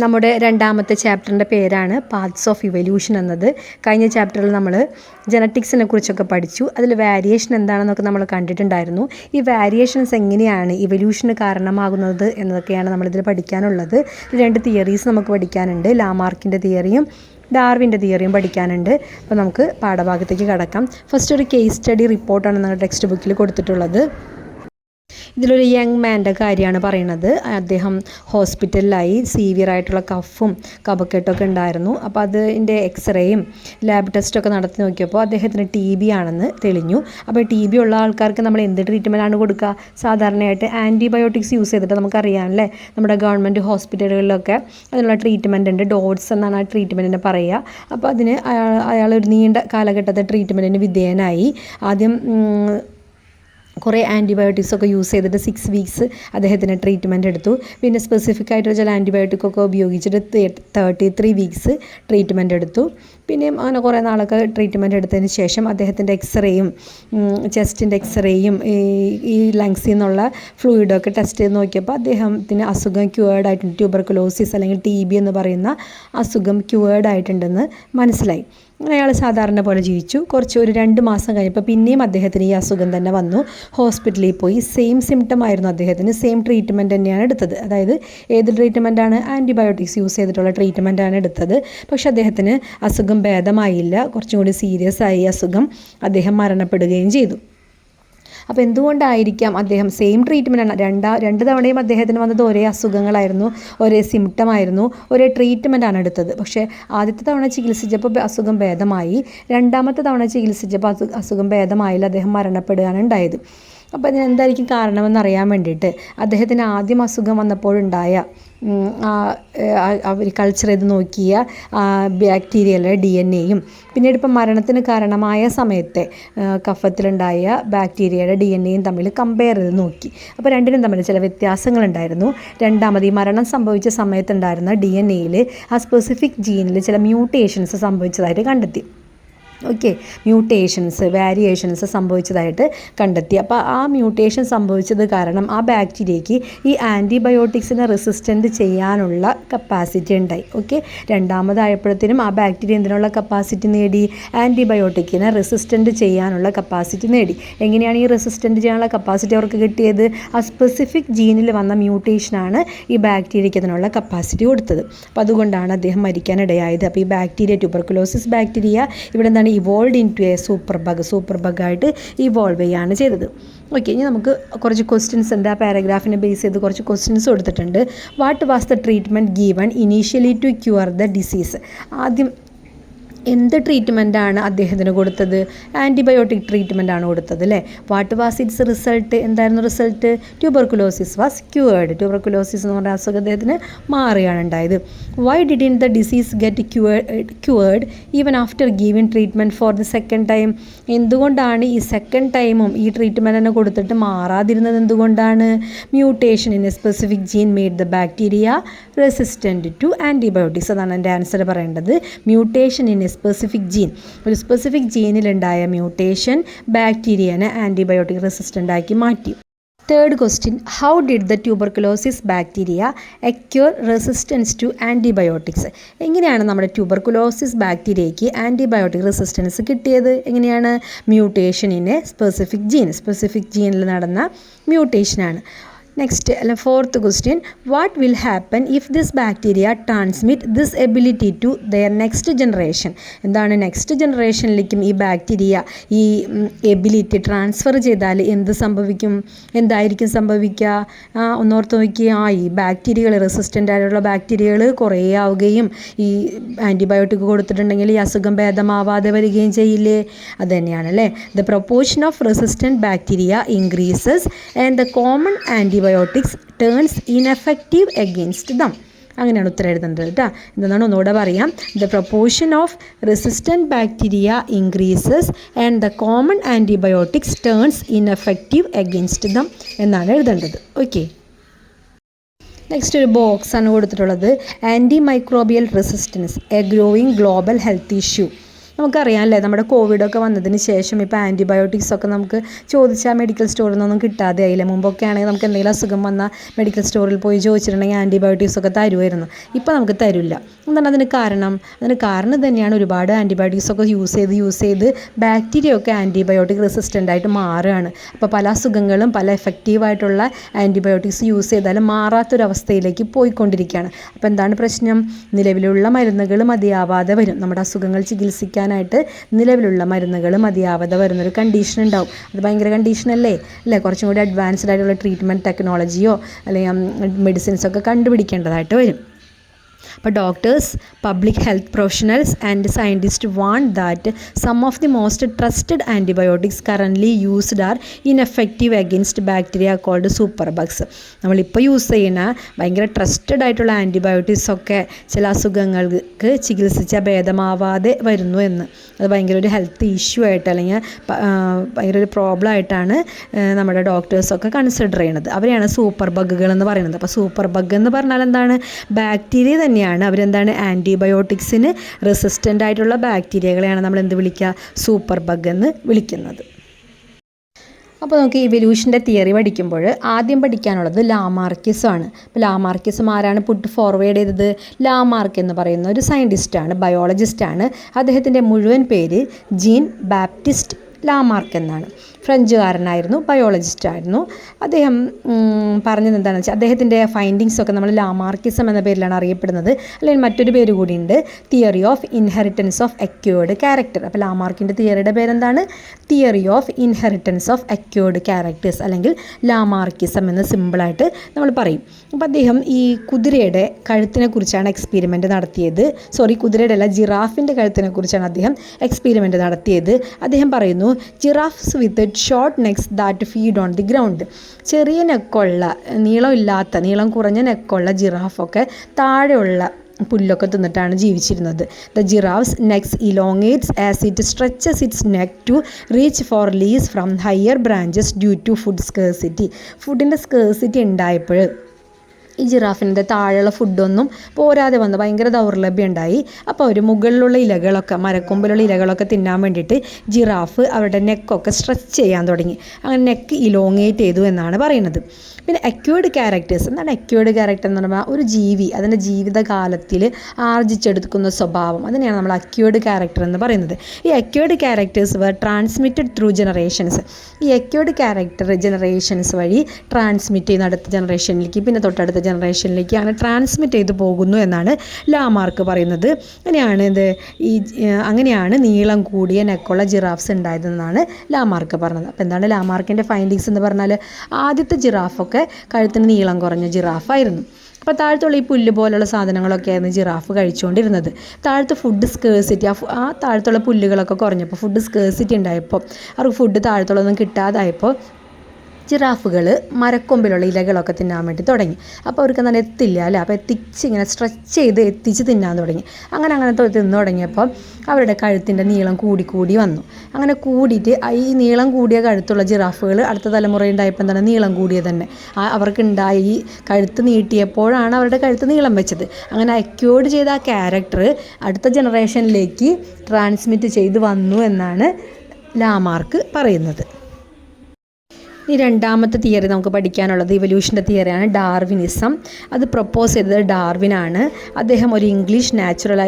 നമ്മുടെ രണ്ടാമത്തെ ചാപ്റ്ററിൻ്റെ പേരാണ് പാത്സ് ഓഫ് ഇവല്യൂഷൻ എന്നത് കഴിഞ്ഞ ചാപ്റ്ററിൽ നമ്മൾ ജനറ്റിക്സിനെ കുറിച്ചൊക്കെ പഠിച്ചു അതിൽ വാരിയേഷൻ എന്താണെന്നൊക്കെ നമ്മൾ കണ്ടിട്ടുണ്ടായിരുന്നു ഈ വാരിയേഷൻസ് എങ്ങനെയാണ് ഇവല്യൂഷന് കാരണമാകുന്നത് എന്നതൊക്കെയാണ് നമ്മളിതിൽ പഠിക്കാനുള്ളത് രണ്ട് തിയറീസ് നമുക്ക് പഠിക്കാനുണ്ട് ലാമാർക്കിൻ്റെ തിയറിയും ഡാർവിൻ്റെ തിയറിയും പഠിക്കാനുണ്ട് അപ്പോൾ നമുക്ക് പാഠഭാഗത്തേക്ക് കടക്കാം ഫസ്റ്റ് ഒരു കേസ് സ്റ്റഡി റിപ്പോർട്ടാണ് നിങ്ങളുടെ ടെക്സ്റ്റ് ബുക്കിൽ കൊടുത്തിട്ടുള്ളത് ഇതിലൊരു യങ് മാൻ്റെ കാര്യമാണ് പറയണത് അദ്ദേഹം ഹോസ്പിറ്റലിലായി സീവിയർ ആയിട്ടുള്ള കഫും കഫക്കെട്ടൊക്കെ ഉണ്ടായിരുന്നു അപ്പോൾ അതിൻ്റെ എക്സ്റേയും ലാബ് ടെസ്റ്റൊക്കെ നടത്തി നോക്കിയപ്പോൾ അദ്ദേഹത്തിന് ടി ബി ആണെന്ന് തെളിഞ്ഞു അപ്പോൾ ടി ബി ഉള്ള ആൾക്കാർക്ക് നമ്മൾ എന്ത് ട്രീറ്റ്മെൻ്റ് ആണ് കൊടുക്കുക സാധാരണയായിട്ട് ആൻറ്റിബയോട്ടിക്സ് യൂസ് ചെയ്തിട്ട് നമുക്കറിയാം അല്ലേ നമ്മുടെ ഗവൺമെൻറ് ഹോസ്പിറ്റലുകളിലൊക്കെ അതിനുള്ള ട്രീറ്റ്മെൻ്റ് ഉണ്ട് ഡോട്ട്സ് എന്നാണ് ആ ട്രീറ്റ്മെൻറ്റിനെ പറയുക അപ്പോൾ അതിന് അയാൾ ഒരു നീണ്ട കാലഘട്ടത്തെ ട്രീറ്റ്മെൻറ്റിന് വിധേയനായി ആദ്യം കുറേ ഒക്കെ യൂസ് ചെയ്തിട്ട് സിക്സ് വീക്സ് അദ്ദേഹത്തിന് ട്രീറ്റ്മെൻറ്റ് എടുത്തു പിന്നെ സ്പെസിഫിക് ആയിട്ട് ചില ഒക്കെ ഉപയോഗിച്ചിട്ട് തേർട്ടി ത്രീ വീക്സ് ട്രീറ്റ്മെൻറ്റ് എടുത്തു പിന്നെയും അങ്ങനെ കുറേ നാളൊക്കെ ട്രീറ്റ്മെൻറ്റ് എടുത്തതിന് ശേഷം അദ്ദേഹത്തിൻ്റെ എക്സ്റേയും ചെസ്റ്റിൻ്റെ എക്സ്റേയും ഈ ലങ്സിൽ നിന്നുള്ള ഫ്ലൂയിഡൊക്കെ ടെസ്റ്റ് ചെയ്ത് നോക്കിയപ്പോൾ അദ്ദേഹത്തിന് അസുഖം ക്യൂവേർഡ് ആയിട്ടുണ്ട് ട്യൂബർക്കുലോസിസ് അല്ലെങ്കിൽ ടി ബി എന്ന് പറയുന്ന അസുഖം ക്യൂവേർഡ് ആയിട്ടുണ്ടെന്ന് മനസ്സിലായി അങ്ങനെ അയാൾ സാധാരണ പോലെ ജീവിച്ചു കുറച്ച് ഒരു രണ്ട് മാസം കഴിഞ്ഞപ്പോൾ പിന്നെയും അദ്ദേഹത്തിന് ഈ അസുഖം തന്നെ വന്നു ഹോസ്പിറ്റലിൽ പോയി സെയിം സിംറ്റം ആയിരുന്നു അദ്ദേഹത്തിന് സെയിം ട്രീറ്റ്മെൻറ്റ് തന്നെയാണ് എടുത്തത് അതായത് ഏത് ട്രീറ്റ്മെൻറ്റാണ് ആൻറ്റിബയോട്ടിക്സ് യൂസ് ചെയ്തിട്ടുള്ള ട്രീറ്റ്മെൻറ്റാണ് എടുത്തത് പക്ഷെ അദ്ദേഹത്തിന് അസുഖം ഭേദമായില്ല കുറച്ചും കൂടി സീരിയസ് ആയി അസുഖം അദ്ദേഹം മരണപ്പെടുകയും ചെയ്തു അപ്പോൾ എന്തുകൊണ്ടായിരിക്കാം അദ്ദേഹം സെയിം ട്രീറ്റ്മെൻറ്റാണ് രണ്ടാ രണ്ട് തവണയും അദ്ദേഹത്തിന് വന്നത് ഒരേ അസുഖങ്ങളായിരുന്നു ഒരേ സിംറ്റമായിരുന്നു ഒരേ ട്രീറ്റ്മെൻറ്റാണ് എടുത്തത് പക്ഷേ ആദ്യത്തെ തവണ ചികിത്സിച്ചപ്പോൾ അസുഖം ഭേദമായി രണ്ടാമത്തെ തവണ ചികിത്സിച്ചപ്പോൾ അസുഖം ഭേദമായില്ല അദ്ദേഹം മരണപ്പെടുകയാണ് ഉണ്ടായത് അപ്പോൾ ഇതിനെന്തായിരിക്കും കാരണമെന്നറിയാൻ വേണ്ടിയിട്ട് അദ്ദേഹത്തിന് ആദ്യം അസുഖം വന്നപ്പോഴുണ്ടായ കൾച്ചർ ചെയ്ത് നോക്കിയ ബാക്ടീരിയയിലെ ഡി എൻ എയും പിന്നീട് ഇപ്പം മരണത്തിന് കാരണമായ സമയത്തെ കഫത്തിലുണ്ടായ ബാക്ടീരിയയുടെ ഡി എൻ എയും തമ്മിൽ കമ്പയർ ചെയ്ത് നോക്കി അപ്പോൾ രണ്ടിനും തമ്മിൽ ചില വ്യത്യാസങ്ങളുണ്ടായിരുന്നു രണ്ടാമത് ഈ മരണം സംഭവിച്ച സമയത്തുണ്ടായിരുന്ന ഡി എൻ എയിൽ ആ സ്പെസിഫിക് ജീനിൽ ചില മ്യൂട്ടേഷൻസ് സംഭവിച്ചതായിട്ട് കണ്ടെത്തി ഓക്കെ മ്യൂട്ടേഷൻസ് വാരിയേഷൻസ് സംഭവിച്ചതായിട്ട് കണ്ടെത്തി അപ്പോൾ ആ മ്യൂട്ടേഷൻ സംഭവിച്ചത് കാരണം ആ ബാക്ടീരിയയ്ക്ക് ഈ ആൻറ്റിബയോട്ടിക്സിനെ റെസിസ്റ്റൻ്റ് ചെയ്യാനുള്ള കപ്പാസിറ്റി ഉണ്ടായി ഓക്കെ രണ്ടാമതായപ്പോഴത്തേനും ആ ബാക്ടീരിയ എന്തിനുള്ള കപ്പാസിറ്റി നേടി ആൻറ്റിബയോട്ടിക്കിനെ റെസിസ്റ്റൻ്റ് ചെയ്യാനുള്ള കപ്പാസിറ്റി നേടി എങ്ങനെയാണ് ഈ റെസിസ്റ്റൻ്റ് ചെയ്യാനുള്ള കപ്പാസിറ്റി അവർക്ക് കിട്ടിയത് ആ സ്പെസിഫിക് ജീനിൽ വന്ന മ്യൂട്ടേഷനാണ് ഈ ബാക്ടീരിയയ്ക്ക് അതിനുള്ള കപ്പാസിറ്റി കൊടുത്തത് അപ്പോൾ അതുകൊണ്ടാണ് അദ്ദേഹം മരിക്കാനിടയായത് അപ്പോൾ ഈ ബാക്ടീരിയ ട്യൂബർക്കുലോസിസ് ബാക്ടീരിയ ഇവിടെ എന്താണ് evolve into a super bug സൂപ്പർ ബഗായിട്ട് ഇവോൾവ് ചെയ്യാണ് ചെയ്തത് ഓക്കെ ഇനി നമുക്ക് കുറച്ച് ക്വസ്റ്റ്യൻസ് ഉണ്ട് ആ പാരഗ്രാഫിനെ ബേസ് ചെയ്ത് കുറച്ച് ക്വസ്റ്റ്യൻസ് കൊടുത്തിട്ടുണ്ട് what was the treatment given initially to cure the disease ആദ്യം എന്ത് ട്രീറ്റ്മെൻറ്റാണ് അദ്ദേഹത്തിന് കൊടുത്തത് ആൻറ്റിബയോട്ടിക് ട്രീറ്റ്മെൻ്റ് ആണ് കൊടുത്തത് അല്ലേ വാട്ട് വാസ് ഇറ്റ്സ് റിസൾട്ട് എന്തായിരുന്നു result tuberculosis was cured tuberculosis എന്ന് പറഞ്ഞ അദ്ദേഹത്തിന് മാറുകയാണ് ഉണ്ടായത് why in the disease get cured cured even after giving treatment for the second time എന്തുകൊണ്ടാണ് ഈ സെക്കൻഡ് ടൈമും ഈ ട്രീറ്റ്മെൻറ്റ് തന്നെ കൊടുത്തിട്ട് മാറാതിരുന്നത് എന്തുകൊണ്ടാണ് mutation in a specific gene made the bacteria resistant to antibiotics അതാണ് എൻ്റെ ആൻസർ പറയേണ്ടത് mutation in a specific gene ഒരു സ്പെസിഫിക് ജീനിലുണ്ടായ മ്യൂട്ടേഷൻ ബാക്ടീരിയനെ ആൻറ്റിബയോട്ടിക് റെസിസ്റ്റൻ്റ് ആക്കി മാറ്റി third question how did the tuberculosis bacteria acquire resistance to antibiotics എങ്ങനെയാണ് നമ്മുടെ ട്യൂബർക്കുലോസിസ് ബാക്ടീരിയയ്ക്ക് ആൻറ്റിബയോട്ടിക് റെസിസ്റ്റൻസ് കിട്ടിയത് എങ്ങനെയാണ് mutation in a specific gene specific ജീനിൽ നടന്ന മ്യൂട്ടേഷനാണ് നെക്സ്റ്റ് അല്ല fourth question what will happen if this bacteria transmit this ability to their next generation എന്താണ് next ജനറേഷനിലേക്കും ഈ ബാക്ടീരിയ ഈ എബിലിറ്റി ട്രാൻസ്ഫർ ചെയ്താൽ എന്ത് സംഭവിക്കും എന്തായിരിക്കും സംഭവിക്കുക ഒന്നോർത്ത് നോക്കിയ ആ ഈ ബാക്ടീരിയകൾ റെസിസ്റ്റൻ്റ് ആയിട്ടുള്ള ബാക്ടീരിയകൾ കുറേ ആവുകയും ഈ ആൻറ്റിബയോട്ടിക് കൊടുത്തിട്ടുണ്ടെങ്കിൽ ഈ അസുഖം ഭേദമാവാതെ വരികയും ചെയ്യില്ലേ അത് തന്നെയാണ് അല്ലേ the proportion of resistant bacteria increases and the common antibio antibiotics turns ineffective against them അങ്ങനെയാണ് ഉത്തരം എഴുതേണ്ടത് കേട്ടോ എന്താണ് ഒന്നുകൂടെ പറയാം the proportion of resistant bacteria increases and the common antibiotics turns ineffective against them എന്നാണ് എഴുതേണ്ടത് ഓക്കെ നെക്സ്റ്റ് ഒരു ബോക്സാണ് കൊടുത്തിട്ടുള്ളത് antimicrobial resistance a growing global health issue നമുക്കറിയാമല്ലേ നമ്മുടെ കോവിഡൊക്കെ വന്നതിന് ശേഷം ഇപ്പോൾ ആൻറ്റിബയോട്ടിക്സ് ഒക്കെ നമുക്ക് ചോദിച്ചാൽ മെഡിക്കൽ സ്റ്റോറിൽ നിന്നൊന്നും കിട്ടാതെ ആയില്ല മുമ്പൊക്കെ ആണെങ്കിൽ നമുക്ക് എന്തെങ്കിലും അസുഖം വന്നാൽ മെഡിക്കൽ സ്റ്റോറിൽ പോയി ചോദിച്ചിട്ടുണ്ടെങ്കിൽ ആൻറ്റിബയോട്ടിക്സ് ഒക്കെ തരുമായിരുന്നു ഇപ്പോൾ നമുക്ക് തരില്ല എന്താണ് അതിന് കാരണം അതിന് കാരണം തന്നെയാണ് ഒരുപാട് ആൻറ്റിബയോട്ടിക്സ് ഒക്കെ യൂസ് ചെയ്ത് യൂസ് ചെയ്ത് ബാക്ടീരിയ ഒക്കെ ആൻറ്റിബയോട്ടിക് റെസിസ്റ്റൻ്റ് ആയിട്ട് മാറുകയാണ് അപ്പോൾ പല അസുഖങ്ങളും പല എഫക്റ്റീവായിട്ടുള്ള ആൻറ്റിബയോട്ടിക്സ് യൂസ് ചെയ്താലും മാറാത്തൊരവസ്ഥയിലേക്ക് പോയിക്കൊണ്ടിരിക്കുകയാണ് അപ്പോൾ എന്താണ് പ്രശ്നം നിലവിലുള്ള മരുന്നുകൾ മതിയാവാതെ വരും നമ്മുടെ അസുഖങ്ങൾ ചികിത്സിക്കാൻ ചെയ്യാനായിട്ട് നിലവിലുള്ള മരുന്നുകൾ മതിയാവാതെ വരുന്നൊരു കണ്ടീഷൻ ഉണ്ടാവും അത് ഭയങ്കര കണ്ടീഷനല്ലേ അല്ലേ കുറച്ചും കൂടി അഡ്വാൻസ്ഡ് ആയിട്ടുള്ള ട്രീറ്റ്മെൻറ്റ് ടെക്നോളജിയോ അല്ലെങ്കിൽ മെഡിസിൻസൊക്കെ കണ്ടുപിടിക്കേണ്ടതായിട്ട് വരും അപ്പോൾ doctors public health professionals and scientist want that some of the most trusted antibiotics currently used are ineffective against bacteria called superbugs നമ്മളിപ്പോൾ യൂസ് ചെയ്യുന്ന ഭയങ്കര ട്രസ്റ്റഡ് ആയിട്ടുള്ള ആൻറ്റിബയോട്ടിക്സ് ഒക്കെ ചില അസുഖങ്ങൾക്ക് ചികിത്സിച്ചാൽ ഭേദമാവാതെ വരുന്നു എന്ന് അത് ഭയങ്കര ഒരു ഹെൽത്ത് ഇഷ്യൂ ആയിട്ട് അല്ലെങ്കിൽ ഭയങ്കര ഒരു പ്രോബ്ലം ആയിട്ടാണ് നമ്മുടെ ഡോക്ടേഴ്സൊക്കെ കൺസിഡർ ചെയ്യണത് അവരെയാണ് സൂപ്പർ ബഗ്ഗുകൾ എന്ന് പറയുന്നത് അപ്പോൾ സൂപ്പർ ബഗ് എന്ന് പറഞ്ഞാൽ എന്താണ് ബാക്ടീരിയ തന്നെയാണ് ബാക്ടീരിയയാണ് അവരെന്താണ് ആൻറ്റിബയോട്ടിക്സിന് റെസിസ്റ്റൻ്റ് ആയിട്ടുള്ള ബാക്ടീരിയകളെയാണ് നമ്മൾ എന്ത് വിളിക്കുക സൂപ്പർ ബഗ് എന്ന് വിളിക്കുന്നത് അപ്പോൾ നമുക്ക് ഇവല്യൂഷൻ്റെ തിയറി പഠിക്കുമ്പോൾ ആദ്യം പഠിക്കാനുള്ളത് ലാമാർക്കിസാണ് അപ്പോൾ ലാമാർക്കിസം ആരാണ് പുട്ട് ഫോർവേഡ് ചെയ്തത് ലാമാർക്ക് എന്ന് പറയുന്ന ഒരു സയൻറ്റിസ്റ്റാണ് ബയോളജിസ്റ്റാണ് അദ്ദേഹത്തിൻ്റെ മുഴുവൻ പേര് ജീൻ ബാപ്റ്റിസ്റ്റ് ലാമാർക്ക് എന്നാണ് ഫ്രഞ്ചുകാരനായിരുന്നു ബയോളജിസ്റ്റ് ആയിരുന്നു അദ്ദേഹം പറഞ്ഞത് എന്താണെന്ന് വെച്ചാൽ അദ്ദേഹത്തിൻ്റെ ഫൈൻഡിങ്സ് ഒക്കെ നമ്മൾ ലാമാർക്കിസം എന്ന പേരിലാണ് അറിയപ്പെടുന്നത് അല്ലെങ്കിൽ മറ്റൊരു പേര് കൂടിയുണ്ട് theory of inheritance of acquired character അപ്പോൾ ലാമാർക്കിൻ്റെ തിയറിയുടെ പേരെന്താണ് theory of inheritance of acquired characters അല്ലെങ്കിൽ ലാമാർക്കിസം എന്ന് സിമ്പിളായിട്ട് നമ്മൾ പറയും അപ്പോൾ അദ്ദേഹം ഈ കുതിരയുടെ കഴുത്തിനെ കുറിച്ചാണ് എക്സ്പെരിമെൻ്റ് നടത്തിയത് സോറി കുതിരയുടെ അല്ല ജിറാഫിൻ്റെ കഴുത്തിനെ കുറിച്ചാണ് അദ്ദേഹം എക്സ്പെരിമെൻ്റ് നടത്തിയത് അദ്ദേഹം പറയുന്നു giraffes with with short necks that feed on the ground ചെറിയ നെക്കുള്ള നീളമില്ലാത്ത നീളം കുറഞ്ഞ നെക്കുള്ള ജിറാഫൊക്കെ താഴെയുള്ള പുല്ലൊക്കെ തിന്നിട്ടാണ് ജീവിച്ചിരുന്നത് the giraffes necks elongates as it stretches its neck to reach for leaves from higher branches due to food scarcity ഫുഡിൻ്റെ സ്കേഴ്സിറ്റി ഉണ്ടായപ്പോൾ ഈ ജിറാഫിൻ്റെ താഴെയുള്ള ഫുഡൊന്നും പോരാതെ വന്ന് ഭയങ്കര ദൗർലഭ്യം ഉണ്ടായി അപ്പോൾ അവർ മുകളിലുള്ള ഇലകളൊക്കെ മരക്കൊമ്പിലുള്ള ഇലകളൊക്കെ തിന്നാൻ വേണ്ടിയിട്ട് ജിറാഫ് അവരുടെ നെക്കൊക്കെ സ്ട്രെച്ച് ചെയ്യാൻ തുടങ്ങി അങ്ങനെ നെക്ക് ഇലോങ്ങേറ്റ് ചെയ്തു എന്നാണ് പറയുന്നത് പിന്നെ അക്യൂർഡ് ക്യാരക്ടേഴ്സ് എന്താണ് അക്യൂർഡ് ക്യാരക്ടർ എന്ന് പറഞ്ഞാൽ ഒരു ജീവി അതിൻ്റെ ജീവിതകാലത്തിൽ ആർജിച്ചെടുക്കുന്ന സ്വഭാവം അതിനെയാണ് നമ്മൾ അക്യൂർഡ് ക്യാരക്ടർ എന്ന് പറയുന്നത് ഈ acquired characters were transmitted through generations ഈ അക്യൂർഡ് ക്യാരക്ടർ ജനറേഷൻസ് വഴി ട്രാൻസ്മിറ്റ് ചെയ്യുന്ന അടുത്ത ജനറേഷനിലേക്ക് പിന്നെ തൊട്ടടുത്ത ജനറേഷനിലേക്ക് അങ്ങനെ ട്രാൻസ്മിറ്റ് ചെയ്തു പോകുന്നു എന്നാണ് ലാമാർക്ക് പറയുന്നത് അങ്ങനെയാണ് ഇത് ഈ അങ്ങനെയാണ് നീളം കൂടിയ നെക്കുള്ള ജിറാഫ്സ് ഉണ്ടായതെന്നാണ് ലാമാർക്ക് പറഞ്ഞത് അപ്പോൾ എന്താണ് ലാമാർക്കിൻ്റെ ഫൈൻഡിങ്സ് എന്ന് പറഞ്ഞാൽ ആദ്യത്തെ ജിറാഫൊക്കെ കഴുത്തിന് നീളം കുറഞ്ഞ ജിറാഫായിരുന്നു അപ്പോൾ താഴത്തുള്ള ഈ പുല്ല് പോലുള്ള സാധനങ്ങളൊക്കെ ആയിരുന്നു ജിറാഫ് കഴിച്ചുകൊണ്ടിരുന്നത് താഴത്ത് ഫുഡ് സ്കേഴ്സിറ്റി ആ ആ താഴത്തുള്ള പുല്ലുകളൊക്കെ കുറഞ്ഞപ്പോൾ ഫുഡ് സ്കേഴ്സിറ്റി ഉണ്ടായപ്പോൾ അവർക്ക് ഫുഡ് താഴത്തുള്ളതൊന്നും കിട്ടാതായപ്പോൾ ജിറാഫുകൾ മരക്കൊമ്പിലുള്ള ഇലകളൊക്കെ തിന്നാൻ വേണ്ടി തുടങ്ങി അപ്പോൾ അവർക്ക് നല്ല എത്തില്ല അല്ലേ അപ്പോൾ എത്തിച്ച് ഇങ്ങനെ സ്ട്രെച്ച് ചെയ്ത് എത്തിച്ച് തിന്നാൻ തുടങ്ങി അങ്ങനെ അങ്ങനെ തിന്നു തുടങ്ങിയപ്പോൾ അവരുടെ കഴുത്തിൻ്റെ നീളം കൂടി കൂടി വന്നു അങ്ങനെ കൂടിയിട്ട് ഈ നീളം കൂടിയ കഴുത്തുള്ള ജിറാഫുകൾ അടുത്ത തലമുറ ഉണ്ടായപ്പോൾ തന്നെ നീളം കൂടിയ തന്നെ അവർക്കുണ്ടായ ഈ കഴുത്ത് നീട്ടിയപ്പോഴാണ് അവരുടെ കഴുത്ത് നീളം വെച്ചത് അങ്ങനെ അക്യൂർഡ് ചെയ്ത ആ ക്യാരക്ടർ അടുത്ത ജനറേഷനിലേക്ക് ട്രാൻസ്മിറ്റ് ചെയ്ത് വന്നു എന്നാണ് ലാമാർക്ക് പറയുന്നത് ഇനി രണ്ടാമത്തെ തിയറി നമുക്ക് പഠിക്കാനുള്ളത് ഇവല്യൂഷൻ്റെ തിയറിയാണ് ഡാർവിനിസം അത് പ്രപ്പോസ് ചെയ്തത് ഡാർവിനാണ് അദ്ദേഹം ഒരു ഇംഗ്ലീഷ് നാച്ചുറൽ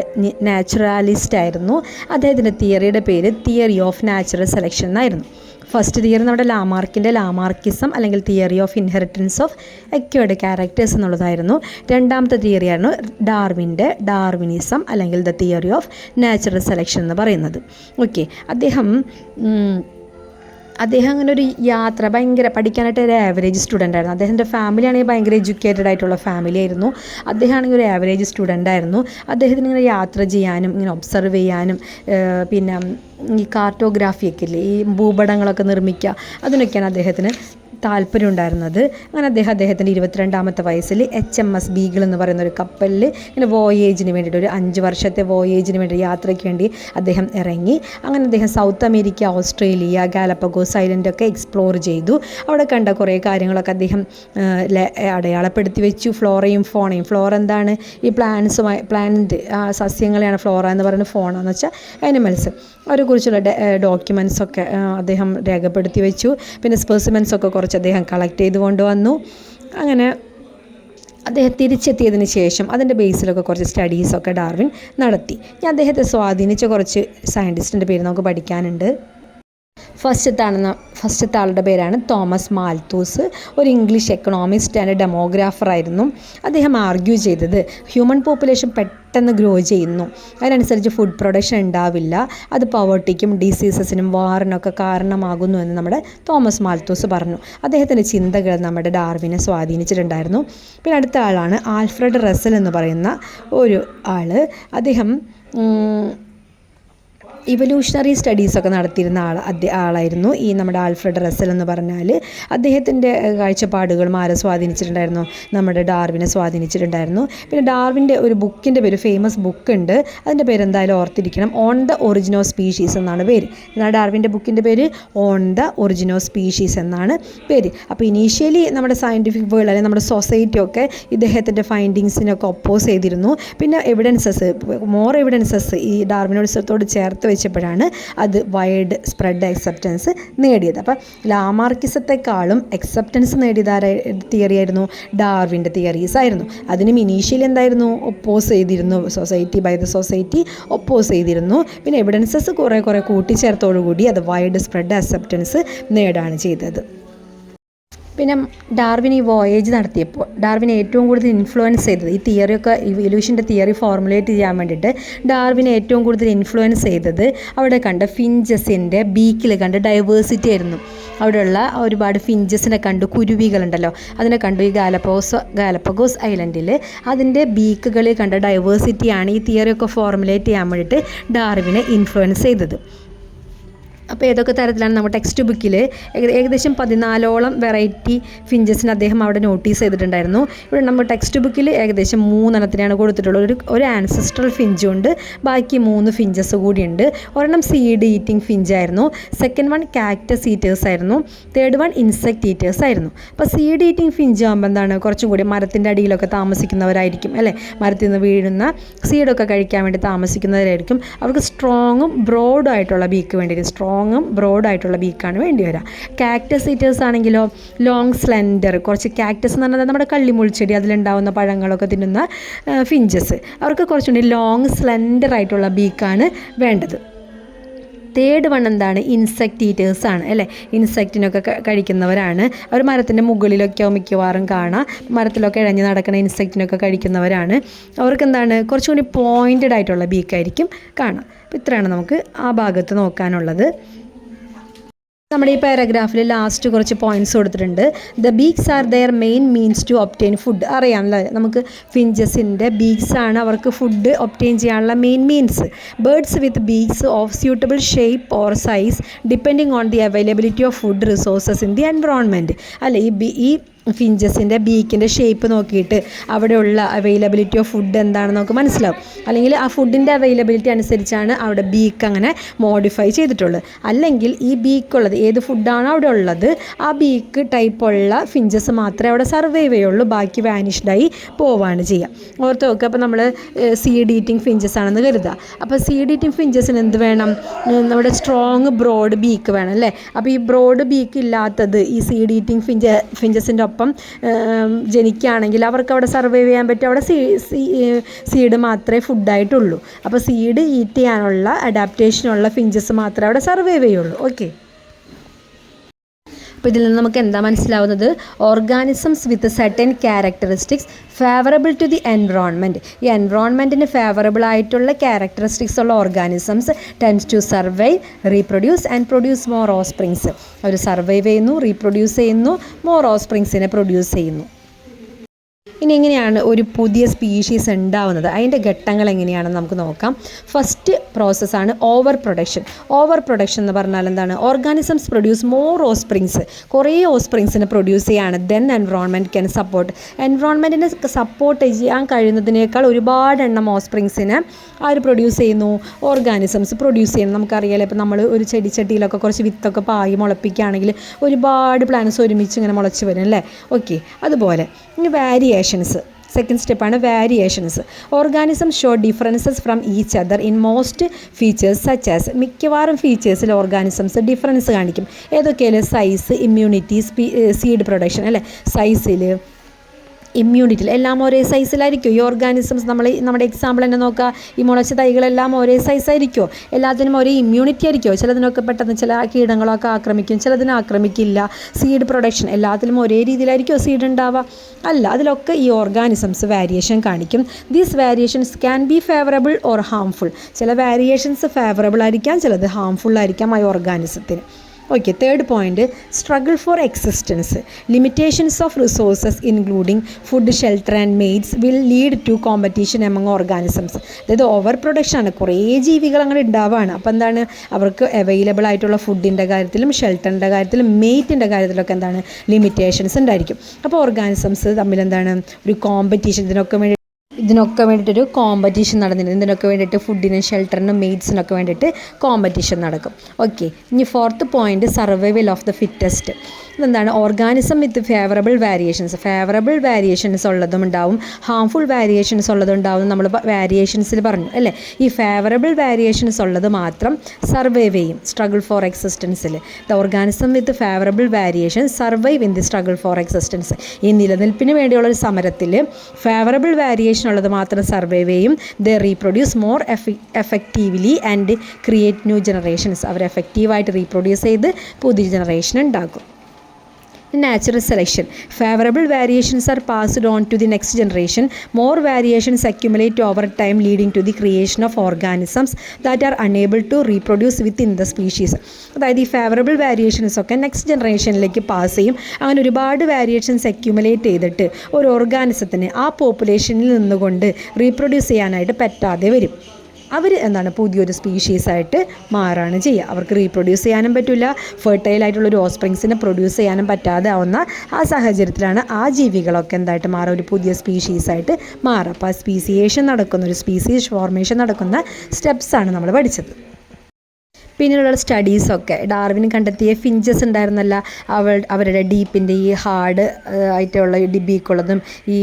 നാച്ചുറാലിസ്റ്റ് ആയിരുന്നു അദ്ദേഹത്തിൻ്റെ തിയറിയുടെ പേര് തിയറി ഓഫ് നാച്ചുറൽ സെലക്ഷൻ എന്നായിരുന്നു ഫസ്റ്റ് തിയറി നമ്മുടെ ലാമാർക്കിൻ്റെ ലാമാർക്കിസം അല്ലെങ്കിൽ തിയറി ഓഫ് ഇൻഹെറിറ്റൻസ് ഓഫ് എക്യോയുടെ ക്യാരക്ടേഴ്സ് എന്നുള്ളതായിരുന്നു രണ്ടാമത്തെ തിയറിയാണ് ഡാർവിൻ്റെ ഡാർവിനിസം അല്ലെങ്കിൽ the theory of natural selection എന്ന് പറയുന്നത് ഓക്കെ അദ്ദേഹം അദ്ദേഹം അങ്ങനെ ഒരു യാത്ര ഭയങ്കര പഠിക്കാനായിട്ട് ഒരു ആവറേജ് സ്റ്റുഡൻ്റ് ആയിരുന്നു അദ്ദേഹത്തിൻ്റെ ഫാമിലി ആണെങ്കിൽ ഭയങ്കര എഡ്യൂക്കേറ്റഡ് ആയിട്ടുള്ള ഫാമിലി ആയിരുന്നു അദ്ദേഹം ആണെങ്കിൽ ഒരു ആവറേജ് സ്റ്റുഡൻ്റ് ആയിരുന്നു അദ്ദേഹത്തിന് ഇങ്ങനെ യാത്ര ചെയ്യാനും ഇങ്ങനെ ഒബ്സർവ് ചെയ്യാനും പിന്നെ ഈ കാർട്ടോഗ്രാഫിയൊക്കെ ഇല്ലേ ഈ ഭൂപടങ്ങളൊക്കെ നിർമ്മിക്കുക അതിനൊക്കെയാണ് അദ്ദേഹത്തിന് താല്പര്യം ഉണ്ടായിരുന്നത് അങ്ങനെ അദ്ദേഹം അദ്ദേഹത്തിൻ്റെ ഇരുപത്തിരണ്ടാമത്തെ വയസ്സിൽ എച്ച് എം എസ് ബീഗിൾ എന്ന് പറയുന്ന ഒരു കപ്പലിൽ ഇങ്ങനെ വോയേജിന് വേണ്ടിയിട്ട് ഒരു അഞ്ച് വർഷത്തെ വോയേജിന് വേണ്ടി യാത്രയ്ക്ക് വേണ്ടി അദ്ദേഹം ഇറങ്ങി അങ്ങനെ അദ്ദേഹം സൗത്ത് അമേരിക്ക ഓസ്ട്രേലിയ ഗാലപ്പഗോസ് ഐലൻഡൊക്കെ എക്സ്പ്ലോർ ചെയ്തു അവിടെ കണ്ട കുറേ കാര്യങ്ങളൊക്കെ അദ്ദേഹം അടയാളപ്പെടുത്തി വെച്ചു ഫ്ലോറയും ഫോണയും ഫ്ലോർ എന്താണ് ഈ പ്ലാന്റ്സുമായി പ്ലാന്റ് സസ്യങ്ങളെയാണ് ഫ്ലോറ എന്ന് പറയുന്നത് ഫോണെന്ന് വെച്ചാൽ ആനിമൽസ് അവരെക്കുറിച്ചുള്ള ഡോക്യുമെൻസൊക്കെ അദ്ദേഹം രേഖപ്പെടുത്തി വെച്ചു പിന്നെ സ്പെസിമെൻസൊക്കെ കുറച്ച് കുറച്ച് അദ്ദേഹം കളക്ട് ചെയ്ത് കൊണ്ടുവന്നു അങ്ങനെ അദ്ദേഹം തിരിച്ചെത്തിയതിന് ശേഷം അതിൻ്റെ ബേസിലൊക്കെ കുറച്ച് സ്റ്റഡീസൊക്കെ ഡാർവിൻ നടത്തി ഞാൻ അദ്ദേഹത്തെ സ്വാധീനിച്ച കുറച്ച് സയൻറ്റിസ്റ്റിൻ്റെ പേര് നമുക്ക് പഠിക്കാനുണ്ട് ഫസ്റ്റത്താണ് ഫസ്റ്റത്തെ ആളുടെ പേരാണ് തോമസ് മാൽത്തൂസ് ഒരു ഇംഗ്ലീഷ് എക്കണോമിസ്റ്റ് ആൻഡ് ഡെമോഗ്രാഫർ ആയിരുന്നു അദ്ദേഹം ആർഗ്യൂ ചെയ്തത് ഹ്യൂമൻ പോപ്പുലേഷൻ പെട്ടെന്ന് ഗ്രോ ചെയ്യുന്നു അതിനനുസരിച്ച് ഫുഡ് പ്രൊഡക്ഷൻ ഉണ്ടാവില്ല അത് പവർട്ടിക്കും ഡിസീസസിനും വാറിനൊക്കെ കാരണമാകുന്നു എന്ന് നമ്മുടെ തോമസ് മാൽത്തൂസ് പറഞ്ഞു അദ്ദേഹത്തിൻ്റെ ചിന്തകൾ നമ്മുടെ ഡാർവിനെ സ്വാധീനിച്ചിട്ടുണ്ടായിരുന്നു പിന്നെ അടുത്ത ആളാണ് ആൽഫ്രഡ് റസൽ എന്ന് പറയുന്ന ഒരു ആൾ അദ്ദേഹം ഇവല്യൂഷണറി സ്റ്റഡീസൊക്കെ നടത്തിയിരുന്ന ആൾ ആളായിരുന്നു ഈ നമ്മുടെ ആൽഫ്രഡ് റസൽ എന്ന് പറഞ്ഞാൽ അദ്ദേഹത്തിൻ്റെ കാഴ്ചപ്പാടുകളും ആരെ സ്വാധീനിച്ചിട്ടുണ്ടായിരുന്നു നമ്മുടെ ഡാർവിനെ സ്വാധീനിച്ചിട്ടുണ്ടായിരുന്നു പിന്നെ ഡാർവിൻ്റെ ഒരു ബുക്കിൻ്റെ പേര് ഫേമസ് ബുക്ക് ഉണ്ട് അതിൻ്റെ പേര് എന്തായാലും ഓർത്തിരിക്കണം ഓൺ ദ ഒറിജിനൽ സ്പീഷീസ് എന്നാണ് പേര് എന്നാൽ ഡാർവിൻ്റെ ബുക്കിൻ്റെ പേര് ഓൺ ദ ഒറിജിനൽ സ്പീഷീസ് എന്നാണ് പേര് അപ്പോൾ ഇനീഷ്യലി നമ്മുടെ സയൻറ്റിഫിക് വേൾഡ് അല്ലെങ്കിൽ നമ്മുടെ സൊസൈറ്റി ഒക്കെ ഇദ്ദേഹത്തിൻ്റെ ഫൈൻഡിങ്സിനൊക്കെ ഒപ്പോസ് ചെയ്തിരുന്നു പിന്നെ എവിഡൻസസ് മോർ എവിഡൻസസ് ഈ ഡാർവിനോട് ചേർത്ത് ശ്രമിച്ചപ്പോഴാണ് അത് വൈഡ് സ്പ്രെഡ് അക്സെപ്റ്റൻസ് നേടിയത് അപ്പം ലാമാർക്കിസത്തെക്കാളും അക്സെപ്റ്റൻസ് നേടിയത് തിയറി ആയിരുന്നു ഡാർവിൻ്റെ തിയറീസ് ആയിരുന്നു അതിനും മിനീഷ്യൽ എന്തായിരുന്നു ഒപ്പോസ് ചെയ്തിരുന്നു society by the society oppose ചെയ്തിരുന്നു പിന്നെ എവിഡൻസസ് കുറേ കുറേ കൂട്ടിച്ചേർത്തോടുകൂടി അത് വൈഡ് സ്പ്രെഡ് അക്സെപ്റ്റൻസ് നേടാണ് ചെയ്തത് പിന്നെ ഡാർവിൻ ഈ വോയേജ് നടത്തിയപ്പോൾ ഡാർവിൻ ഏറ്റവും കൂടുതൽ ഇൻഫ്ലുവൻസ് ചെയ്തത് ഈ തിയറിയൊക്കെ ഇവല്യൂഷൻ്റെ തിയറി ഫോർമുലേറ്റ് ചെയ്യാൻ വേണ്ടിയിട്ട് ഡാർവിൻ ഏറ്റവും കൂടുതൽ ഇൻഫ്ലുവൻസ് ചെയ്തത് അവിടെ കണ്ട ഫിഞ്ചസിൻ്റെ ബീക്കിൽ കണ്ട ഡൈവേഴ്സിറ്റി ആയിരുന്നു അവിടെയുള്ള ഒരുപാട് ഫിഞ്ചസിനെ കണ്ടു കുരുവികളുണ്ടല്ലോ അതിനെ കണ്ടു ഈ ഗാലപ്പോസ് ഗാലപ്പഗോസ് ഐലൻഡിൽ അതിൻ്റെ ബീക്കുകളിൽ കണ്ട ഡൈവേഴ്സിറ്റിയാണ് ഈ തിയറി ഒക്കെ ഫോർമുലേറ്റ് ചെയ്യാൻ വേണ്ടിയിട്ട് ഡാർവിനെ ഇൻഫ്ലുവൻസ് ചെയ്തത് അപ്പോൾ ഏതൊക്കെ തരത്തിലാണ് നമ്മുടെ ടെക്സ്റ്റ് ബുക്കിൽ ഏകദേശം പതിനാലോളം വെറൈറ്റി ഫിഞ്ചസിന് അദ്ദേഹം അവിടെ നോട്ടീസ് ചെയ്തിട്ടുണ്ടായിരുന്നു ഇവിടെ നമ്മുടെ ടെക്സ്റ്റ് ബുക്കിൽ ഏകദേശം മൂന്നെണ്ണത്തിനാണ് കൊടുത്തിട്ടുള്ളത് ഒരു ഒരു ആൻസസ്ട്രൽ ഫിഞ്ചുണ്ട് ഉണ്ട് ബാക്കി മൂന്ന് ഫിഞ്ചസ് കൂടിയുണ്ട് ഒരെണ്ണം സീഡ് ഈറ്റിംഗ് ഫിഞ്ചായിരുന്നു സെക്കൻഡ് വൺ കാക്ടസ് ഈറ്റേഴ്സ് ആയിരുന്നു തേർഡ് വൺ ഇൻസെക്ട് ഈറ്റേഴ്സ് ആയിരുന്നു അപ്പോൾ സീഡ് ഈറ്റിംഗ് ഫിഞ്ച് ആകുമ്പോൾ എന്താണ് കുറച്ചും കൂടി മരത്തിൻ്റെ അടിയിലൊക്കെ താമസിക്കുന്നവരായിരിക്കും അല്ലേ മരത്തിൽ നിന്ന് വീഴുന്ന സീഡൊക്കെ കഴിക്കാൻ വേണ്ടി താമസിക്കുന്നവരായിരിക്കും അവർക്ക് സ്ട്രോങ്ങും ബ്രോഡും ആയിട്ടുള്ള ബീക്ക് വേണ്ടിയിട്ട് സ്ട്രോങ് ലോങ്ങും ബ്രോഡായിട്ടുള്ള ബീക്കാണ് വേണ്ടി വരിക കാക്ടസ് ഈറ്റേഴ്സ് ആണെങ്കിലോ ലോങ് സ്ലെൻഡർ കുറച്ച് കാക്ടസ് എന്ന് പറഞ്ഞാൽ നമ്മുടെ കള്ളിമുൾച്ചെടി അതിലുണ്ടാവുന്ന പഴങ്ങളൊക്കെ തിന്നുന്ന ഫിഞ്ചസ് അവർക്ക് കുറച്ചുകൂടി ലോങ് സ്ലെൻഡർ ആയിട്ടുള്ള ബീക്കാണ് വേണ്ടത് തേർഡ് വൺ എന്താണ് ഇൻസെക്ട് ഈറ്റേഴ്സ് ആണ് അല്ലേ ഇൻസെക്റ്റിനൊക്കെ കഴിക്കുന്നവരാണ് അവർ മരത്തിൻ്റെ മുകളിലൊക്കെ മിക്കവാറും കാണാം മരത്തിലൊക്കെ ഇഴഞ്ഞ് നടക്കുന്ന ഇൻസെക്റ്റിനൊക്കെ കഴിക്കുന്നവരാണ് അവർക്ക് എന്താണ് കുറച്ചുകൂടി പോയിൻറ്റഡ് ആയിട്ടുള്ള ബീക്കായിരിക്കും കാണാം അപ്പോൾ ഇത്രയാണ് നമുക്ക് ആ ഭാഗത്ത് നോക്കാനുള്ളത് നമ്മുടെ ഈ പാരഗ്രാഫിൽ ലാസ്റ്റ് കുറച്ച് പോയിന്റ്സ് കൊടുത്തിട്ടുണ്ട് the beaks are their main means to obtain food അറിയാമല്ലോ നമുക്ക് ഫിഞ്ചസിൻ്റെ ബീക്സ് ആണ് അവർക്ക് ഫുഡ് ഒപ്റ്റെയിൻ ചെയ്യാനുള്ള main means birds with beaks of suitable shape or size depending on the availability of food resources in the environment അല്ലേ ഈ ഈ ഫിഞ്ചസിൻ്റെ ബീക്കിൻ്റെ shape നോക്കിയിട്ട് അവിടെയുള്ള അവൈലബിലിറ്റി ഓഫ് ഫുഡ് എന്താണെന്ന് നമുക്ക് മനസ്സിലാവും അല്ലെങ്കിൽ ആ ഫുഡിൻ്റെ അവൈലബിലിറ്റി അനുസരിച്ചാണ് അവിടെ ബീക്ക് അങ്ങനെ മോഡിഫൈ ചെയ്തിട്ടുള്ളത് അല്ലെങ്കിൽ ഈ ബീക്കുള്ളത് ഏത് ഫുഡാണ് അവിടെ ഉള്ളത് ആ ബീക്ക് ടൈപ്പുള്ള ഫിഞ്ചസ് മാത്രമേ അവിടെ സർവൈവ് ചെയ്യുള്ളൂ ബാക്കി വാനിഷ്ഡായി പോവാണ് ചെയ്യുക ഓർത്ത് നോക്കുക അപ്പോൾ നമ്മൾ സീഡ് ഈറ്റിംഗ് ഫിഞ്ചസ് ആണെന്ന് കരുതുക അപ്പോൾ സീഡ് ഈറ്റിംഗ് ഫിഞ്ചസിന് എന്ത് വേണം നമ്മുടെ സ്ട്രോങ് ബ്രോഡ് ബീക്ക് വേണം അല്ലേ അപ്പോൾ ഈ ബ്രോഡ് ബീക്ക് ഇല്ലാത്തത് ഈ സീഡ് ഈറ്റിംഗ് ഫിഞ്ച ഫിഞ്ചസിൻ്റെ കുഞ്ഞുങ്ങളോടൊപ്പം ജനിക്കുകയാണെങ്കിൽ അവർക്ക് അവിടെ സർവൈവ് ചെയ്യാൻ പറ്റും അവിടെ സീ സീഡ് മാത്രമേ ഫുഡായിട്ടുള്ളൂ അപ്പോൾ സീഡ് ഈറ്റ് ചെയ്യാനുള്ള അഡാപ്റ്റേഷനുള്ള ഫിഞ്ചസ് മാത്രമേ അവിടെ സർവൈവ് ചെയ്യുള്ളൂ ഓക്കെ അപ്പോൾ ഇതിൽ നിന്ന് നമുക്ക് എന്താ മനസ്സിലാവുന്നത് organisms with certain characteristics favourable to the environment ഈ എൻവറോൺമെൻറ്റിന് ഫേവറബിൾ ആയിട്ടുള്ള ക്യാരക്ടറിസ്റ്റിക്സ് ഉള്ള organisms tends to survive reproduce and produce more offsprings our survive ചെയ്യുന്നു റീപ്രൊഡ്യൂസ് ചെയ്യുന്നു മോർ ഓസ്പ്രിങ്സിനെ പ്രൊഡ്യൂസ് ചെയ്യുന്നു ഇനി എങ്ങനെയാണ് ഒരു പുതിയ സ്പീഷീസ് ഉണ്ടാവുന്നത് അതിൻ്റെ ഘട്ടങ്ങൾ എങ്ങനെയാണെന്ന് നമുക്ക് നോക്കാം ഫസ്റ്റ് പ്രോസസ്സാണ് ഓവർ പ്രൊഡക്ഷൻ ഓവർ പ്രൊഡക്ഷൻ എന്ന് പറഞ്ഞാൽ എന്താണ് ഓർഗാനിസംസ് പ്രൊഡ്യൂസ് മോർ ഓസ്പ്രിങ്സ് കുറേ ഓസ്പ്രിങ്സിനെ പ്രൊഡ്യൂസ് ചെയ്യാണ് ദെൻ എൻവറോൺമെൻറ്റ് ക്യാൻ സപ്പോർട്ട് എൻവറോൺമെൻറ്റിനെ സപ്പോർട്ട് ചെയ്യാൻ കഴിയുന്നതിനേക്കാൾ ഒരുപാട് എണ്ണം ഓസ്പ്രിങ്സിനെ ആര് പ്രൊഡ്യൂസ് ചെയ്യുന്നു ഓർഗാനിസംസ് പ്രൊഡ്യൂസ് ചെയ്യുന്നു നമുക്കറിയാലോ ഇപ്പോൾ നമ്മൾ ഒരു ചെടിച്ചട്ടിയിലൊക്കെ കുറച്ച് വിത്തൊക്കെ പായി മുളപ്പിക്കുകയാണെങ്കിൽ ഒരുപാട് പ്ലാന്റ്സ് ഒരുമിച്ച് ഇങ്ങനെ മുളച്ച് വരും അല്ലേ ഓക്കെ അതുപോലെ ഇനി വാരിയേഷൻ വേരിയേഷൻസ് സെക്കൻഡ് സ്റ്റെപ്പാണ് variations organism show differences from each other in most features such as മിക്കവാറും ഫീച്ചേഴ്സിൽ ഓർഗാനിസംസ് ഡിഫറൻസ് കാണിക്കും ഏതൊക്കെയല്ലേ സൈസ് ഇമ്മ്യൂണിറ്റി സ്പീ സീഡ് പ്രൊഡക്ഷൻ അല്ലേ സൈസിൽ ഇമ്മ്യൂണിറ്റിയിൽ എല്ലാം ഒരേ സൈസിലായിരിക്കും ഈ ഓർഗാനിസംസ് നമ്മൾ നമ്മുടെ എക്സാമ്പിൾ തന്നെ നോക്കുക ഈ മുളച്ച തൈകളെല്ലാം ഒരേ സൈസായിരിക്കുമോ എല്ലാത്തിനും ഒരേ ഇമ്മ്യൂണിറ്റി ആയിരിക്കുമോ ചിലതിനൊക്കെ പെട്ടെന്ന് ചില കീടങ്ങളൊക്കെ ആക്രമിക്കും ചിലതിനെ ആക്രമിക്കില്ല സീഡ് പ്രൊഡക്ഷൻ എല്ലാത്തിലും ഒരേ രീതിയിലായിരിക്കുമോ സീഡ് ഉണ്ടാവുക അല്ല അതിലൊക്കെ ഈ ഓർഗാനിസംസ് വാരിയേഷൻ കാണിക്കും these variations can be favourable or harmful ചില വാരിയേഷൻസ് ഫേവറബിൾ ആയിരിക്കാം ചിലത് ഹാംഫുൾ ആയിരിക്കാം ആ ഓർഗാനിസത്തിന് okay third point struggle for existence limitations of resources including food shelter and mates will lead to competition among organisms അതായത് over production ആണ് കുറേ ജീവികൾ അങ്ങനെ ഉണ്ടാവുകയാണ് അപ്പോൾ എന്താണ് അവർക്ക് അവൈലബിൾ ആയിട്ടുള്ള ഫുഡിൻ്റെ കാര്യത്തിലും ഷെൽട്ടറിൻ്റെ കാര്യത്തിലും മെയ്റ്റിൻ്റെ കാര്യത്തിലൊക്കെ എന്താണ് ലിമിറ്റേഷൻസ് ഉണ്ടായിരിക്കും അപ്പോൾ ഓർഗാനിസംസ് തമ്മിൽ എന്താണ് ഒരു കോമ്പറ്റീഷൻ ഇതിനൊക്കെ വേണ്ടി ഇതിനൊക്കെ വേണ്ടിയിട്ടൊരു കോമ്പറ്റീഷൻ നടന്നിരുന്നു ഇതിനൊക്കെ വേണ്ടിയിട്ട് ഫുഡിനും ഷെൽട്ടറിനും മെയ്ഡ്സിനൊക്കെ വേണ്ടിയിട്ട് കോമ്പറ്റീഷൻ നടക്കും ഓക്കെ ഇനി fourth point survival of the fittest ഇതെന്താണ് organism with favourable variations favourable variations ഉള്ളതും ഉണ്ടാവും ഹാംഫുൾ വേരിയേഷൻസ് ഉള്ളതും ഉണ്ടാവും നമ്മൾ വേരിയേഷൻസിൽ പറഞ്ഞു അല്ലേ ഈ ഫേവറബിൾ വേരിയേഷൻസ് ഉള്ളത് മാത്രം സർവൈവ് ചെയ്യും struggle for എക്സിസ്റ്റൻസിൽ the organism with favourable variation survive in the struggle for existence ഈ നിലനിൽപ്പിന് വേണ്ടിയുള്ള ഒരു സമരത്തിൽ ഫേവറബിൾ വേരിയേഷൻ ഉള്ളത് മാത്രം സർവൈവ് ചെയ്യും the reproduce more F effectively and create new generations അവർ എഫക്റ്റീവായിട്ട് റീപ്രൊഡ്യൂസ് ചെയ്ത് പുതിയ ജനറേഷൻ ഉണ്ടാക്കും natural selection favourable variations are passed on to the next generation more variations accumulate over time leading to the creation of organisms that are unable to reproduce within the species അതായത് ഈ favourable variations ഒക്കെ next ജനറേഷനിലേക്ക് pass ചെയ്യും അങ്ങനെ ഒരുപാട് variations accumulate ചെയ്തിട്ട് ഒരു ഓർഗാനിസത്തിന് ആ പോപ്പുലേഷനിൽ നിന്നുകൊണ്ട് റീപ്രൊഡ്യൂസ് ചെയ്യാനായിട്ട് പറ്റാതെ വരും അവർ എന്താണ് പുതിയൊരു സ്പീഷീസായിട്ട് മാറാണ് ചെയ്യുക അവർക്ക് റീപ്രൊഡ്യൂസ് ചെയ്യാനും പറ്റില്ല ആയിട്ടുള്ള ഒരു ഓസ്പ്രിങ്സിനെ പ്രൊഡ്യൂസ് ചെയ്യാനും പറ്റാതെ ആവുന്ന ആ സാഹചര്യത്തിലാണ് ആ ജീവികളൊക്കെ എന്തായിട്ട് മാറുക ഒരു പുതിയ സ്പീഷീസായിട്ട് മാറുക അപ്പോൾ ആ സ്പീസിയേഷൻ നടക്കുന്ന ഒരു സ്പീസീസ് ഫോർമേഷൻ നടക്കുന്ന സ്റ്റെപ്സാണ് നമ്മൾ പഠിച്ചത് പിന്നീടുള്ള സ്റ്റഡീസൊക്കെ ഡാർവിൻ കണ്ടെത്തിയ ഫിഞ്ചസ് ഉണ്ടായിരുന്നല്ല അവൾ അവരുടെ ഡീപ്പിൻ്റെ ഈ ഹാർഡ് ആയിട്ടുള്ള ബീക്കുള്ളതും ഈ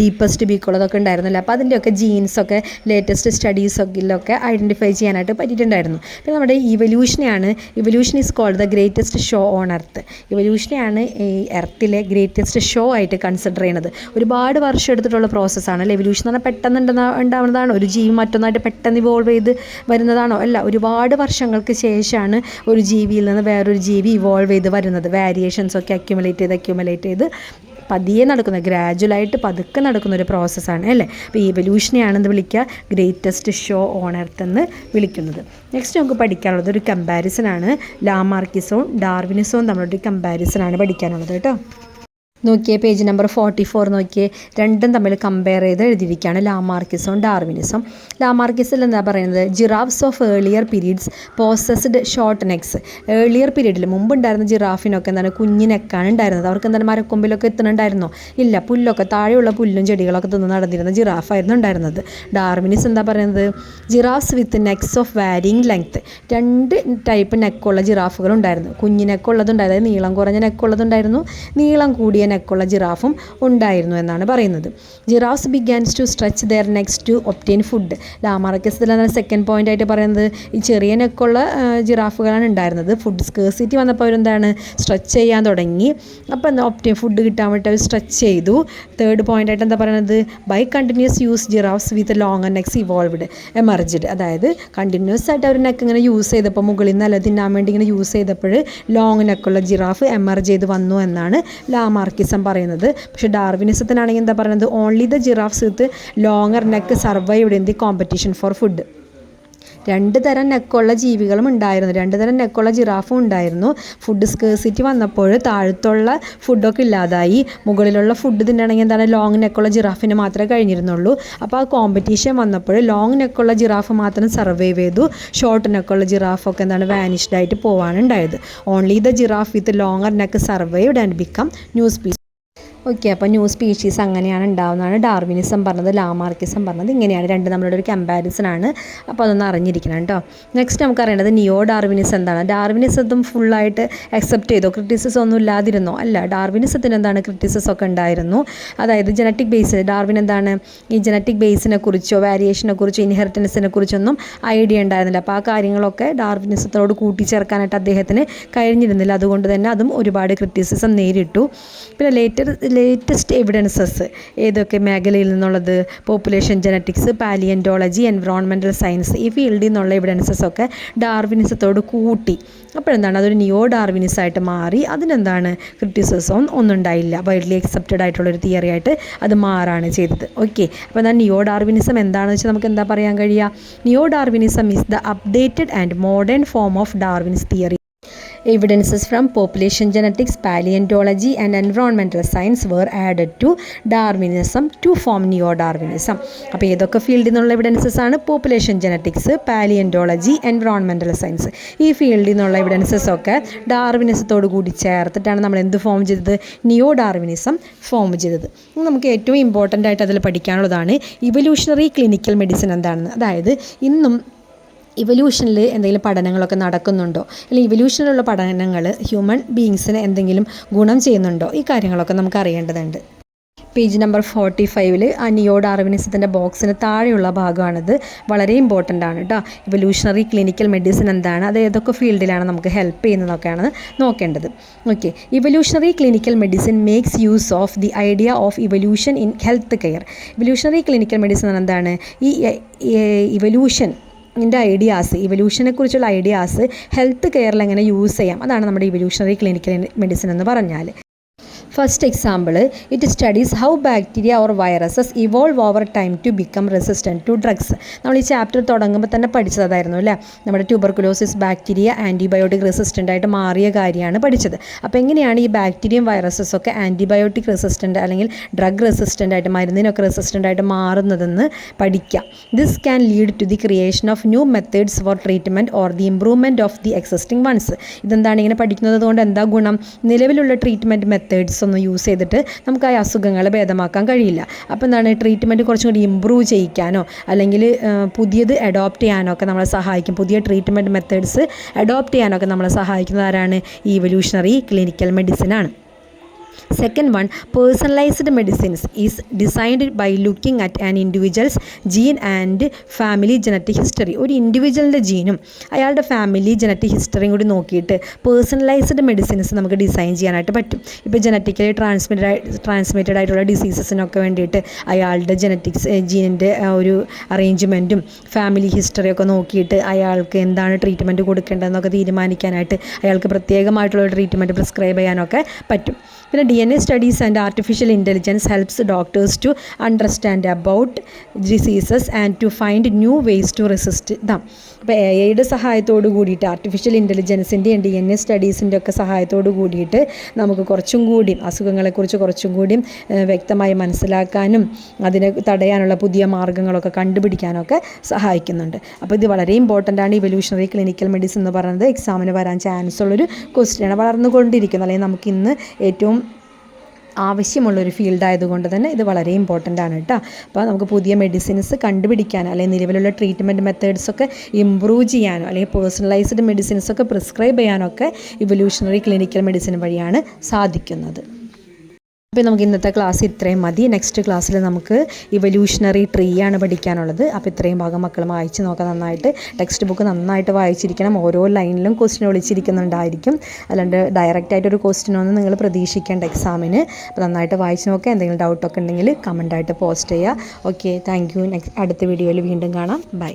ഡീപ്പസ്റ്റ് ബീക്കുള്ളതൊക്കെ ഉണ്ടായിരുന്നല്ല അപ്പോൾ അതിൻ്റെയൊക്കെ ജീൻസൊക്കെ ലേറ്റസ്റ്റ് സ്റ്റഡീസൊക്കെ ഐഡൻറ്റിഫൈ ചെയ്യാനായിട്ട് പറ്റിയിട്ടുണ്ടായിരുന്നു പിന്നെ നമ്മുടെ ഇവല്യൂഷനെയാണ് evolution is called the greatest show on earth ഇവല്യൂഷനെയാണ് ഈ എർത്തിലെ ഗ്രേറ്റസ്റ്റ് ഷോ ആയിട്ട് കൺസിഡർ ചെയ്യുന്നത് ഒരുപാട് വർഷം എടുത്തിട്ടുള്ള പ്രോസസ്സാണ് അല്ലെ ഇവല്യൂഷൻ എന്ന് പറഞ്ഞാൽ പെട്ടെന്ന് ഉണ്ടാവുന്നതാണോ ഒരു ജീവി മറ്റൊന്നായിട്ട് പെട്ടെന്ന് ഇവോൾവ് ചെയ്ത് വരുന്നതാണോ അല്ല ഒരുപാട് വർഷങ്ങൾ വർഷങ്ങൾക്ക് ശേഷമാണ് ഒരു ജീവിയിൽ നിന്ന് വേറൊരു ജീവി ഇവോൾവ് ചെയ്ത് വരുന്നത് വേരിയേഷൻസ് ഒക്കെ അക്യുമുലേറ്റ് ചെയ്ത് അക്യുമുലേറ്റ് ചെയ്ത് പതിയെ നടക്കുന്ന ഗ്രാജുവലായിട്ട് പതുക്കെ നടക്കുന്ന ഒരു പ്രോസസ്സാണ് അല്ലേ അപ്പോൾ ഈ എവല്യൂഷനെയാണ് വിളിക്കുക ഗ്രേറ്റസ്റ്റ് ഷോ ഓൺ എർത്ത് എന്ന് വിളിക്കുന്നത് നെക്സ്റ്റ് നമുക്ക് പഠിക്കാനുള്ളത് ഒരു കമ്പാരിസൺ ആണ് ലാമാർക്കിസവും ഡാർവിനിസവും തമ്മിലൊരു കമ്പാരിസൺ ആണ് പഠിക്കാനുള്ളത് കേട്ടോ നോക്കിയേ പേജ് നമ്പർ ഫോർട്ടി ഫോർ നോക്കിയേ രണ്ടും തമ്മിൽ കമ്പയർ ചെയ്ത് എഴുതിയിരിക്കുകയാണ് ലാമാർക്കിസും ഡാർവിനിസും ലാമാർക്കിസിൽ എന്താ പറയുന്നത് giraffes of earlier periods possessed short necks earlier പീരീഡിൽ മുമ്പുണ്ടായിരുന്ന ജിറാഫിനൊക്കെ എന്താണ് കുഞ്ഞിനെക്കാണ് ഉണ്ടായിരുന്നത് അവർക്ക് എന്താണ് മരക്കൊമ്പിലൊക്കെ എത്തുന്നുണ്ടായിരുന്നോ ഇല്ല പുല്ലൊക്കെ താഴെയുള്ള പുല്ലും ചെടികളൊക്കെ തിന്ന് നടന്നിരുന്ന ജിറാഫായിരുന്നു ഉണ്ടായിരുന്നത് ഡാർവിനിസ് എന്താ പറയുന്നത് giraffes with necks of varying length രണ്ട് ടൈപ്പ് നെക്കുള്ള ജിറാഫുകൾ ഉണ്ടായിരുന്നു കുഞ്ഞു നെക്കുള്ളതുണ്ടായിരുന്നു നീളം കുറഞ്ഞ നെക്കുള്ളതുണ്ടായിരുന്നു നീളം കൂടിയ നെക്കുള്ള ജിറാഫും ഉണ്ടായിരുന്നു എന്നാണ് പറയുന്നത് giraffes begins to stretch their necks to obtain food ലാമാർക്കസിലാണ് second point ആയിട്ട് പറയുന്നത് ഈ ചെറിയ നെക്കുള്ള ജിറാഫുകളാണ് ഉണ്ടായിരുന്നത് ഫുഡ് സ്കേഴ്സിറ്റി വന്നപ്പോൾ അവരെന്താണ് സ്ട്രെച്ച് ചെയ്യാൻ തുടങ്ങി അപ്പോൾ എന്താ ഒപ്റ്റെയിൻ ഫുഡ് കിട്ടാൻ വേണ്ടി അവർ സ്ട്രെച്ച് ചെയ്തു തേർഡ് പോയിന്റ് ആയിട്ട് എന്താ പറയുന്നത് by continuous use giraffes with long necks evolved emerged അതായത് കണ്ടിന്യൂസ് ആയിട്ട് അവർ നെക്ക് ഇങ്ങനെ യൂസ് ചെയ്തപ്പോൾ മുകളിൽ നിന്ന് അല്ല തിന്നാൻ വേണ്ടി ഇങ്ങനെ യൂസ് ചെയ്തപ്പോൾ ലോങ് നെക്കുള്ള ജിറാഫ് എമർജ് ചെയ്ത് വന്നു എന്നാണ് ലാമാർക്കിസ് ഡാർവിനിസം പറയുന്നത് പക്ഷേ ഡാർവിനിസത്തിനാണെങ്കിൽ എന്താ പറയുന്നത് only the giraffes with longer neck survive in the competition for food രണ്ട് തരം നെക്കുള്ള ജീവികളും ഉണ്ടായിരുന്നു രണ്ട് തരം നെക്കുള്ള ജിറാഫും ഉണ്ടായിരുന്നു ഫുഡ് സ്കേഴ്സിറ്റി വന്നപ്പോൾ താഴത്തുള്ള ഫുഡൊക്കെ ഇല്ലാതായി മുകളിലുള്ള ഫുഡ് തിന്നണമെങ്കിൽ എന്താണ് ലോങ് നെക്കുള്ള ജിറാഫിന് മാത്രമേ കഴിഞ്ഞിരുന്നുള്ളൂ അപ്പോൾ ആ കോമ്പറ്റീഷൻ വന്നപ്പോൾ ലോങ് നെക്കുള്ള ജിറാഫ് മാത്രം സർവൈവ് ചെയ്തു ഷോർട്ട് നെക്കുള്ള ജിറാഫൊക്കെ എന്താണ് വാനിഷ്ഡ് ആയിട്ട് only the giraffe with longer neck survive and become new species okay അപ്പോൾ ന്യൂ സ്പീഷീസ് അങ്ങനെയാണ് ഉണ്ടാവുന്നതാണ് ഡാർവിനിസം പറഞ്ഞത് ലാമാർക്കിസം പറഞ്ഞത് ഇങ്ങനെയാണ് രണ്ട് നമ്മളുടെ ഒരു കമ്പാരിസൺ ആണ് അപ്പോൾ അതൊന്ന് അറിഞ്ഞിരിക്കണം കേട്ടോ നെക്സ്റ്റ് നമുക്ക് അറിയേണ്ടത് നിയോ ഡാർവിനിസം എന്താണ് ഡാർവിനിസത്തും ഫുള്ളായിട്ട് അക്സെപ്റ്റ് ചെയ്തോ ക്രിറ്റിസിസം ഒന്നും ഇല്ലാതിരുന്നോ അല്ല ഡാർവിനിസത്തിന് എന്താണ് ക്രിറ്റിസിസം ഒക്കെ ഉണ്ടായിരുന്നു അതായത് ജനറ്റിക് ബേസ് ഡാർവിൻ എന്താണ് ഈ ജനറ്റിക് ബേസിനെ കുറിച്ചോ വാരിയേഷനെ കുറിച്ചോ ഇൻഹെറിറ്റൻസിനെ കുറിച്ചൊന്നും ഐഡിയ ഉണ്ടായിരുന്നില്ല അപ്പോൾ ആ കാര്യങ്ങളൊക്കെ ഡാർവിനിസത്തോട് കൂട്ടിച്ചേർക്കാനായിട്ട് അദ്ദേഹത്തിന് കഴിഞ്ഞിരുന്നില്ല അതുകൊണ്ട് തന്നെ അതും ഒരുപാട് ക്രിറ്റിസിസം നേരിട്ടു പിന്നെ ലേറ്റർ ലേറ്റസ്റ്റ് എവിഡൻസസ് ഏതൊക്കെ മേഖലയിൽ നിന്നുള്ളത് population genetics palaeontology environmental science ഈ ഫീൽഡിൽ നിന്നുള്ള എവിഡൻസസ് ഒക്കെ ഡാർവിനിസത്തോട് കൂട്ടി അപ്പോഴെന്താണ് അതൊരു നിയോ ഡാർവിനിസ് ആയിട്ട് മാറി അതിനെന്താണ് ക്രിറ്റിസിസം ഒന്നും ഉണ്ടായില്ല വൈഡ്ലി അക്സെപ്റ്റഡ് ആയിട്ടുള്ളൊരു തിയറി ആയിട്ട് അത് മാറാണ് ചെയ്തത് ഓക്കെ അപ്പോൾ എന്താ നിയോ ഡാർവിനിസം എന്താണെന്ന് വെച്ചാൽ നമുക്ക് എന്താ പറയാൻ കഴിയുക neo Darwinism is the updated and modern form of Darwin's theory Evidences from population genetics, paleontology, and environmental science were added to Darwinism to form neo Darwinism. അപ്പോൾ ഏതൊക്കെ ഫീൽഡിൽ നിന്നുള്ള എവിഡൻസസ് ആണ് population genetics palaeontology environmental science ഈ ഫീൽഡിൽ നിന്നുള്ള evidences ഒക്കെ ഡാർവിനിസത്തോട് കൂടി ചേർത്തിട്ടാണ് നമ്മൾ എന്ത് ഫോം ചെയ്തത് നിയോ ഡാർവിനിസം ഫോം ചെയ്തത് നമുക്ക് ഏറ്റവും ഇമ്പോർട്ടൻ്റ് ആയിട്ട് അതിൽ പഠിക്കാനുള്ളതാണ് ഇവല്യൂഷണറി ക്ലിനിക്കൽ മെഡിസിൻ എന്താണെന്ന് അതായത് ഇന്നും ഇവല്യൂഷനിൽ എന്തെങ്കിലും പഠനങ്ങളൊക്കെ നടക്കുന്നുണ്ടോ അല്ലെങ്കിൽ ഇവല്യൂഷനിലുള്ള പഠനങ്ങൾ ഹ്യൂമൻ ബീങ്സിന് എന്തെങ്കിലും ഗുണം ചെയ്യുന്നുണ്ടോ ഈ കാര്യങ്ങളൊക്കെ നമുക്ക് അറിയേണ്ടതുണ്ട് പേജ് നമ്പർ ഫോർട്ടി ഫൈവിൽ അനിയോഡ് ആർവിനിസത്തിൻ്റെ ബോക്സിന് താഴെയുള്ള ഭാഗമാണിത് വളരെ ഇമ്പോർട്ടൻ്റ് ആണ് കേട്ടോ ഇവല്യൂഷണറി ക്ലിനിക്കൽ മെഡിസിൻ എന്താണ് അത് ഏതൊക്കെ ഫീൽഡിലാണ് നമുക്ക് ഹെൽപ്പ് ചെയ്യുന്നതൊക്കെയാണ് നോക്കേണ്ടത് okay evolutionary clinical medicine makes use of the idea of evolution in health care evolutionary clinical medicine എന്താണ് ഈ ഇവല്യൂഷൻ ഇതിൻ്റെ ഐഡിയാസ് ഇവല്യൂഷനെക്കുറിച്ചുള്ള ഐഡിയാസ് ഹെൽത്ത് കെയറിൽ എങ്ങനെ യൂസ് ചെയ്യാം അതാണ് നമ്മുടെ ഇവല്യൂഷണറി ക്ലിനിക്കൽ മെഡിസിൻ എന്ന് പറഞ്ഞാൽ first example it studies how bacteria or viruses evolve over time to become resistant to drugs നമ്മൾ ഈ ചാപ്റ്റർ തുടങ്ങുമ്പോൾ തന്നെ പഠിച്ചതായിരുന്നു അല്ലേ നമ്മുടെ ട്യൂബർക്കുലോസിസ് ബാക്ടീരിയ ആൻറ്റിബയോട്ടിക് റെസിസ്റ്റൻ്റ് ആയിട്ട് മാറിയ കാര്യമാണ് പഠിച്ചത് അപ്പോൾ എങ്ങനെയാണ് ഈ ബാക്ടീരിയം വൈറസസ് ഒക്കെ ആൻറ്റിബയോട്ടിക് റെസിസ്റ്റൻ്റ് അല്ലെങ്കിൽ ഡ്രഗ് റെസിസ്റ്റൻ്റ് ആയിട്ട് മരുന്നിനൊക്കെ റെസിസ്റ്റൻ്റ് ആയിട്ട് മാറുന്നതെന്ന് പഠിക്കാം this can lead to the creation of new methods for treatment or the improvement of the existing ones ഇതെന്താണ് ഇങ്ങനെ പഠിക്കുന്നത് കൊണ്ട് എന്താ ഗുണം നിലവിലുള്ള ട്രീറ്റ്മെൻറ്റ് മെത്തേഡ്സ് ഒന്നും യൂസ് ചെയ്തിട്ട് നമുക്ക് ആ അസുഖങ്ങളെ ഭേദമാക്കാൻ കഴിയില്ല അപ്പോൾ എന്താണ് ട്രീറ്റ്മെൻറ്റ് കുറച്ചും കൂടി ഇമ്പ്രൂവ് ചെയ്യിക്കാനോ അല്ലെങ്കിൽ പുതിയത് അഡോപ്റ്റ് ചെയ്യാനോ ഒക്കെ നമ്മളെ സഹായിക്കും പുതിയ ട്രീറ്റ്മെൻറ്റ് മെത്തേഡ്സ് അഡോപ്റ്റ് ചെയ്യാനൊക്കെ നമ്മളെ സഹായിക്കുന്നതാരാണ് ഈ evolutionary clinical മെഡിസിനാണ് second one personalised medicines is designed by looking at an individual's gene and family genetic history ഒരു ഇൻഡിവിജ്വലിൻ്റെ ജീനും അയാളുടെ ഫാമിലി ജനറ്റിക് ഹിസ്റ്ററിയും കൂടി നോക്കിയിട്ട് പേഴ്സണലൈസ്ഡ് മെഡിസിൻസ് നമുക്ക് ഡിസൈൻ ചെയ്യാനായിട്ട് പറ്റും ഇപ്പോൾ ജനറ്റിക്കലി ട്രാൻസ്മിറ്റഡ് ട്രാൻസ്മിറ്റഡ് ആയിട്ടുള്ള ഡിസീസസിനൊക്കെ വേണ്ടിയിട്ട് അയാളുടെ ജനറ്റിക്സ് ജീനിൻ്റെ ഒരു അറേഞ്ച്മെൻറ്റും ഫാമിലി ഹിസ്റ്ററിയൊക്കെ നോക്കിയിട്ട് അയാൾക്ക് എന്താണ് ട്രീറ്റ്മെൻറ്റ് കൊടുക്കേണ്ടതെന്നൊക്കെ തീരുമാനിക്കാനായിട്ട് അയാൾക്ക് പ്രത്യേകമായിട്ടുള്ള ട്രീറ്റ്മെൻറ്റ് പ്രിസ്ക്രൈബ് ചെയ്യാനൊക്കെ പറ്റും Then DNA studies and artificial intelligence helps doctors to understand about diseases and to find new ways to resist them. അപ്പോൾ എ ഐയുടെ സഹായത്തോട് കൂടിയിട്ട് ആർട്ടിഫിഷ്യൽ ഇൻ്റലിജൻസിൻ്റെയും ഡി എൻ എ സ്റ്റഡീസിൻ്റെ ഒക്കെ സഹായത്തോട് കൂടിയിട്ട് നമുക്ക് കുറച്ചും കൂടി അസുഖങ്ങളെക്കുറിച്ച് കുറച്ചും കൂടി വ്യക്തമായി മനസ്സിലാക്കാനും അതിനെ തടയാനുള്ള പുതിയ മാർഗങ്ങളൊക്കെ കണ്ടുപിടിക്കാനൊക്കെ സഹായിക്കുന്നുണ്ട് അപ്പോൾ ഇത് വളരെ ഇമ്പോർട്ടൻ്റ് ആണ് ഇവല്യൂഷണറി ക്ലിനിക്കൽ മെഡിസിൻ എന്ന് പറയുന്നത് എക്സാമിന് വരാൻ ചാൻസ് ഉള്ളൊരു ക്വസ്റ്റ്യനാണ് വളർന്നുകൊണ്ടിരിക്കുന്നത് അല്ലെങ്കിൽ നമുക്ക് ഇന്ന് ഏറ്റവും ആവശ്യമുള്ളൊരു ഫീൽഡ് ആയതുകൊണ്ട് തന്നെ ഇത് വളരെ ഇമ്പോർട്ടൻ്റ് ആണ് കേട്ടോ അപ്പോൾ നമുക്ക് പുതിയ മെഡിസിൻസ് കണ്ടുപിടിക്കാൻ അല്ലെങ്കിൽ നിലവിലുള്ള ട്രീറ്റ്മെൻറ്റ് മെത്തേഡ്സൊക്കെ ഇമ്പ്രൂവ് ചെയ്യാനോ അല്ലെങ്കിൽ പേഴ്സണലൈസ്ഡ് മെഡിസിൻസൊക്കെ പ്രിസ്ക്രൈബ് ചെയ്യാനൊക്കെ ഇവല്യൂഷണറി ക്ലിനിക്കൽ മെഡിസിൻ വഴിയാണ് സാധിക്കുന്നത് അപ്പോൾ നമുക്ക് ഇന്നത്തെ ക്ലാസ് ഇത്രയും മതി നെക്സ്റ്റ് ക്ലാസ്സിൽ നമുക്ക് ഇവല്യൂഷണറി ട്രീ ആണ് പഠിക്കാനുള്ളത് അപ്പോൾ ഇത്രയും ഭാഗം മക്കൾ വായിച്ച് നോക്കാം നന്നായിട്ട് ടെക്സ്റ്റ് ബുക്ക് നന്നായിട്ട് വായിച്ചിരിക്കണം ഓരോ ലൈനിലും ക്വസ്റ്റ്യൻ ഒളിച്ചിരിക്കുന്നുണ്ടായിരിക്കും അല്ലാണ്ട് ഡയറക്റ്റ് ആയിട്ട് ഒരു ക്വസ്റ്റ്യൻ ഒന്ന് നിങ്ങൾ പ്രതീക്ഷിക്കേണ്ട എക്സാമിന് അപ്പോൾ നന്നായിട്ട് വായിച്ച് നോക്കുക എന്തെങ്കിലും ഡൗട്ടൊക്കെ ഉണ്ടെങ്കിൽ കമൻ്റായിട്ട് പോസ്റ്റ് ചെയ്യുക ഓക്കെ താങ്ക് യു നെക്സ്റ്റ് അടുത്ത വീഡിയോയിൽ വീണ്ടും കാണാം ബൈ